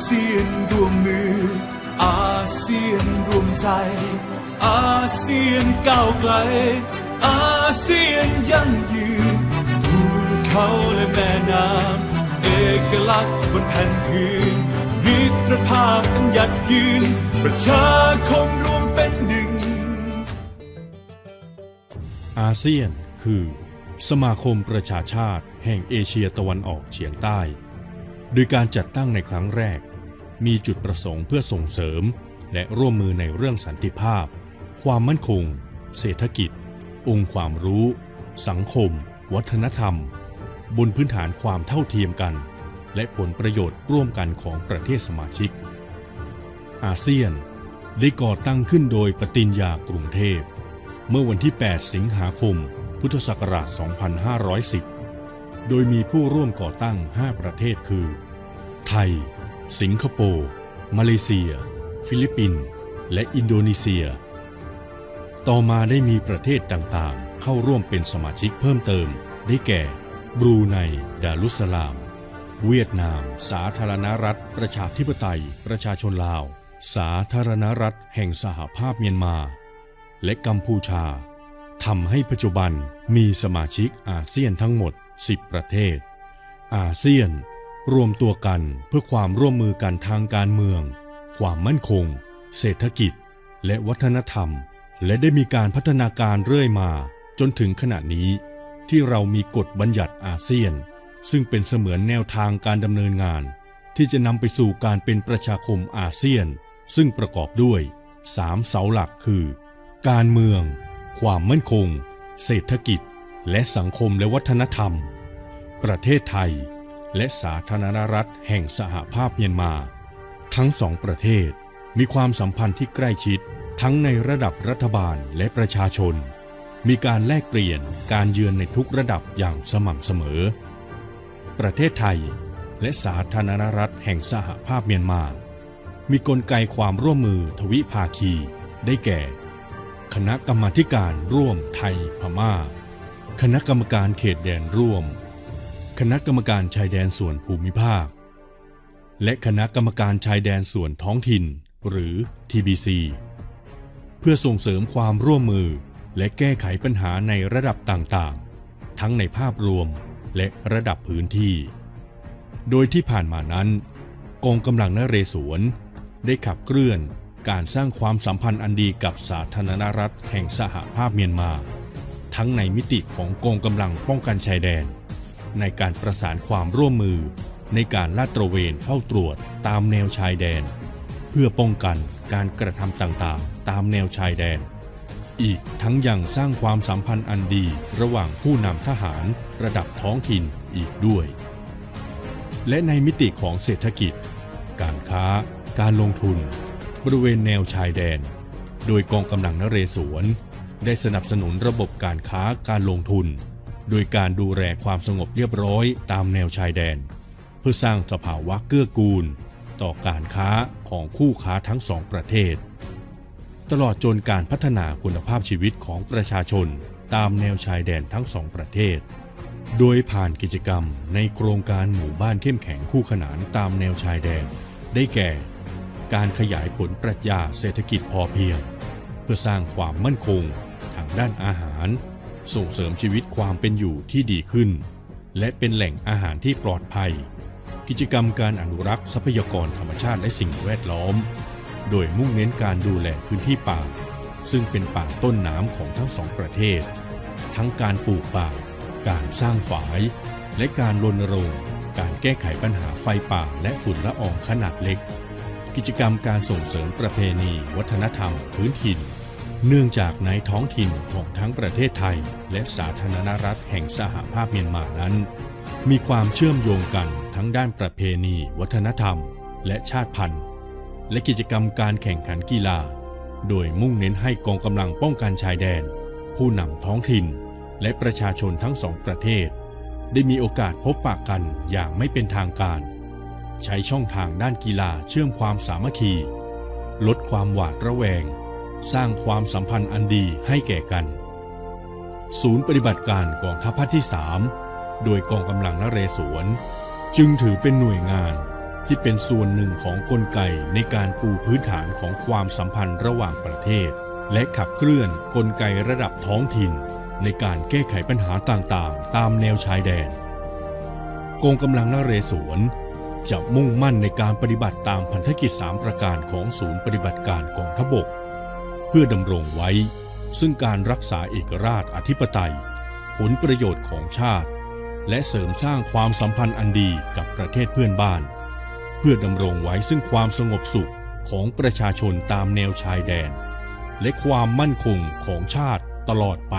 เซียนรวมมือ อาเซียนรวมใจ อาเซียนก้าวไกล อาเซียนยั่งยืนภูเขาและแม่น้ำเอกลักษณ์บนแผ่นพื้นมิตรภาพอันยัดยืน ประชาคมรวมเป็นหนึ่ง อาเซียนคือ สมาคมประชาชาติ แห่งเอเชียตะวันออกเฉียงใต้ โดยการจัดตั้งในครั้งแรก มีจุดประสงค์เพื่อส่งเสริม และร่วมมือในเรื่องสันติภาพ ความมั่นคง เศรษฐกิจ องค์ความรู้ สังคม วัฒนธรรม บนพื้นฐานความเท่าเทียมกัน และผลประโยชน์ร่วมกันของประเทศสมาชิก อาเซียนได้ก่อตั้งขึ้นโดยปฏิญญากรุงเทพ เมื่อวันที่ 8 สิงหาคม พุทธศักราช 2510 โดยมีผู้ร่วมก่อตั้ง 5 ประเทศคือ ไทย สิงคโปร์ มาเลเซีย ฟิลิปปินส์ และอินโดนีเซีย ต่อมาได้มีประเทศต่างๆ เข้าร่วมเป็นสมาชิกเพิ่มเติม ได้แก่ บรูไน ดารุสลาม เวียดนาม สาธารณรัฐ ประชาธิปไตย ประชาชนลาว สาธารณรัฐ แห่งสหภาพเมียนมา และกัมพูชาทำให้ปัจจุบันมีสมาชิกอาเซียนทั้งหมด 10 ประเทศ อาเซียน รวมตัวกันเพื่อความร่วมมือกันทางการเมือง ความมั่นคง เศรษฐกิจ และวัฒนธรรม และได้มีการพัฒนาการเรื่อยมาจนถึงขณะนี้ที่เรามีกฎบัญญัติอาเซียน ซึ่งเป็นเสมือนแนวทางการดำเนินงาน ที่จะนำไปสู่การเป็นประชาคมอาเซียน ซึ่งประกอบด้วย3เสาหลักคือ การเมือง ความมั่นคง เศรษฐกิจ และสังคมและวัฒนธรรม ประเทศไทย และสาธารณรัฐแห่งสหภาพเมียนมา ทั้งสองประเทศมีความสัมพันธ์ที่ใกล้ชิดทั้งในระดับรัฐบาลและประชาชน มีการแลกเปลี่ยนการเยือนในทุกระดับอย่างสม่ำเสมอ ประเทศไทยและสาธารณรัฐแห่งสหภาพเมียนมา มีกลไกความร่วมมือทวิภาคี ได้แก่ คณะกรรมาการร่วมไทยพม่า คณะกรรมการเขตแดนร่วม คณะกรรมการชายแดนส่วนภูมิภาค และคณะกรรมการชายแดนส่วนท้องถิ่น หรือ TBC เพื่อส่งเสริมความร่วมมือและแก้ไขปัญหาในระดับต่างๆ ทั้งในภาพรวมและระดับพื้นที่ โดยที่ผ่านมานั้น กองกำลังนเรศวร ได้ขับเคลื่อนการสร้างความสัมพันธ์อันดีกับสาธารณรัฐแห่งสหภาพเมียนมา ทั้งในมิติของกองกำลังป้องกันชายแดน ในการประสานความร่วมมือ ในการลาดตระเวนเฝ้าตรวจตามแนวชายแดน เพื่อป้องกันการกระทำต่างๆ ตามแนวชายแดน อีกทั้งยังสร้างความสัมพันธ์อันดีระหว่างผู้นำทหารระดับท้องถิ่นอีกด้วย และในมิติของเศรษฐกิจ การค้า การลงทุน บริเวณแนวชายแดน โดยกองกำลังนเรศวร ได้สนับสนุนระบบการค้าการลงทุน โดยการดูแลความสงบเรียบร้อยตามแนวชายแดน เพื่อสร้างสภาวะเกื้อกูล ต่อการค้าของคู่ค้าทั้งสองประเทศ ตลอดจนการพัฒนาคุณภาพชีวิตของประชาชนตามแนวชายแดนทั้งสองประเทศ โดยผ่านกิจกรรมในโครงการหมู่บ้านเข้มแข็งคู่ขนานตามแนวชายแดน ได้แก่ การขยายผลปรัชญาเศรษฐกิจพอเพียง เพื่อสร้างความมั่นคง ด้านอาหาร ส่งเสริมชีวิตความเป็นอยู่ที่ดีขึ้น และเป็นแหล่งอาหารที่ปลอดภัย กิจกรรมการอนุรักษ์ทรัพยากรธรรมชาติและสิ่งแวดล้อม โดยมุ่งเน้นการดูแลพื้นที่ป่า ซึ่งเป็นป่าต้นน้ำของทั้งสองประเทศ ทั้งการปลูกป่า การสร้างฝาย และการรณรงค์การแก้ไขปัญหาไฟป่าและฝุ่นละอองขนาดเล็ก กิจกรรมการส่งเสริมประเพณี วัฒนธรรม พื้นถิ่น เนื่องจากในท้องถิ่นของทั้งประเทศไทย และสาธารณรัฐแห่งสหภาพเมียนมานั้น มีความเชื่อมโยงกันทั้งด้านประเพณี วัฒนธรรม และชาติพันธุ์ และกิจกรรมการแข่งขันกีฬา โดยมุ่งเน้นให้กองกำลังป้องกันชายแดน ผู้นำท้องถิ่น และประชาชนทั้งสองประเทศ ได้มีโอกาสพบปะกันอย่างไม่เป็นทางการ ใช้ช่องทางด้านกีฬาเชื่อมความสามัคคี ลดความหวาดระแวง สร้างความสัมพันธ์อันดีให้แก่กัน ศูนย์ปฏิบัติการกองทัพภาคที่ 3 โดยกองกำลังนเรศวร จึงถือเป็นหน่วยงานที่เป็นส่วนหนึ่งของกลไกในการปูพื้นฐานของความสัมพันธ์ระหว่างประเทศ และขับเคลื่อนกลไกระดับท้องถิ่น ในการแก้ไขปัญหาต่างๆ ตามแนวชายแดนกองกำลังนเรศวรจะมุ่งมั่นในการปฏิบัติตามพันธกิจ 3 ประการของศูนย์ปฏิบัติการกองทพบก เพื่อดำรงไว้ ซึ่งการรักษาเอกราชอธิปไตย ผลประโยชน์ของชาติ และเสริมสร้างความสัมพันธ์อันดีกับประเทศเพื่อนบ้าน เพื่อดำรงไว้ซึ่งความสงบสุขของประชาชนตามแนวชายแดน และความมั่นคงของชาติตลอดไป